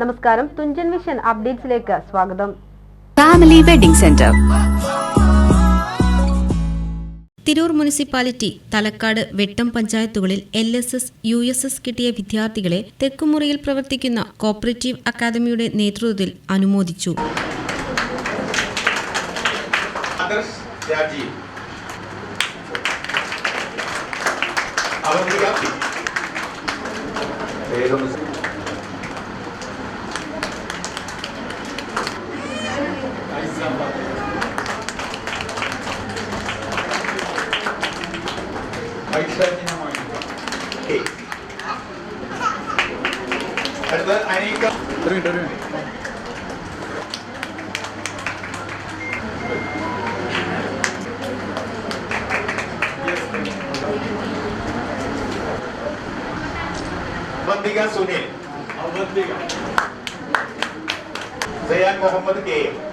നമസ്കാരം. തുഞ്ചൻ വിഷൻ അപ്ഡേറ്റ്സിലേക്ക് സ്വാഗതം. Family wedding centre Tirur municipality Thalakkad Vettom പഞ്ചായത്തുകളിൽ L S S U S S കിട്ടിയ വിദ്യാർത്ഥികളെ തെക്കുമുറിയിൽ പ്രവർത്തിക്കുന്ന കോപ്പറേറ്റീവ് അക്കാദമിയുടെ നേതൃത്വത്തിൽ അനുമോദിച്ചു. ആദർശ് രാജീവ് അവന്തിക പേരൊന്ന് അടുത്ത Aneeka Avanthika Sunil Avanthika Sayan Muhammad K M C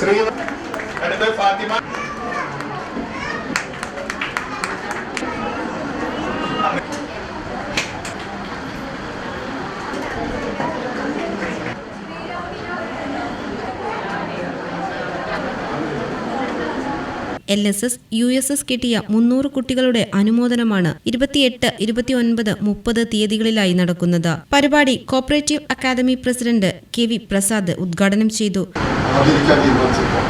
Sree അടുത്ത Fathima L S S U S S കിട്ടിയ മുന്നൂറ് കുട്ടികളുടെ അനുമോദനമാണ് ഇരുപത്തിയെട്ട് ഇരുപത്തിയൊൻപത് മുപ്പത് തീയതികളിലായി നടക്കുന്നത്. പരിപാടി cooperative academy president K V Prasad ഉദ്ഘാടനം ചെയ്തു. ആദരിക്കാൻ തീരുമാനിച്ചപ്പോൾ.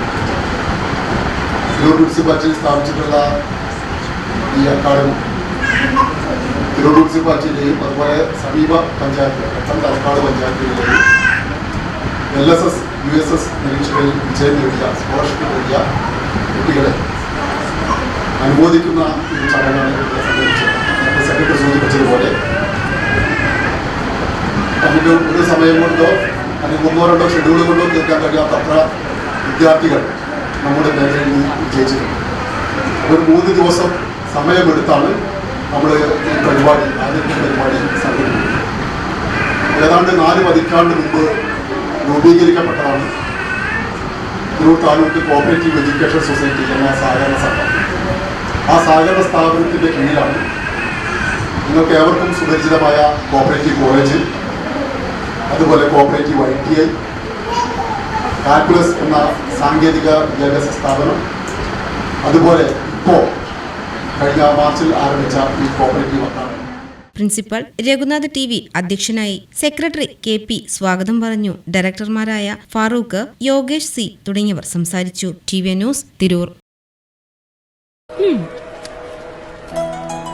തിരൂർ മുനിസിപ്പാലിറ്റിയിൽ സ്ഥാപിച്ചിട്ടുള്ള ഈ അക്കാഡമി. തിരൂർ മുനിസിപ്പാലിറ്റിയിലെയും അതുപോലെ സമീപ പഞ്ചായത്ത് പെട്ടെന്ന് Thalakkad പഞ്ചായത്തുകളിലെയും L S S U S S പരീക്ഷകളിൽ വിജയം നേടിയ സ്കോളർഷിപ്പ് നേടിയ കുട്ടികളെ അനുമോദിക്കുന്ന ഒരു ചടങ്ങാണ് സംഘടിപ്പിച്ചത് നേരത്തെ സെക്രട്ടറി സൂചിപ്പിച്ചതുപോലെ നമുക്ക് ഒരു സമയം കൊണ്ടോ രണ്ടോ ഷെഡ്യൂൾ കൊണ്ടോ തീർക്കാൻ കഴിയാത്തത്ര വിദ്യാർത്ഥികൾ നമ്മുടെ മേഖലയിൽ നിന്ന് വിജയിച്ചിട്ടുണ്ട്. ഒരു മൂന്ന് ദിവസം സമയമെടുത്താണ് നമ്മൾ ഈ പരിപാടി ആദ്യത്തെ പരിപാടി സംഘടിപ്പിക്കുന്നത്. ഏതാണ്ട് നാല് പതിറ്റാണ്ട് മുമ്പ് രൂപീകരിക്കപ്പെട്ടതാണ് Tirur taluk cooperative education society എന്ന സഹകരണ സംഘം. ആ സഹകരണ സ്ഥാപനത്തിന്റെ കീഴിലാണ് നിങ്ങൾക്ക് ഏവർക്കും സുപരിചിതമായ കോപ്പറേറ്റീവ് കോളേജ് അതുപോലെ cooperative I T I calculus എന്ന സാങ്കേതിക വിദ്യാഭ്യാസ സ്ഥാപനം. അതുപോലെ ഇപ്പോൾ കഴിഞ്ഞ മാർച്ചിൽ ആരംഭിച്ച ഈ cooperative academy. Principal Raghunath T V അധ്യക്ഷനായി സെക്രട്ടറി കെ പി സ്വാഗതം പറഞ്ഞു. ഡയറക്ടർമാരായ ഫാറൂഖ് യോഗേഷ് സി തുടങ്ങിയവർ സംസാരിച്ചു. T V news Tirur.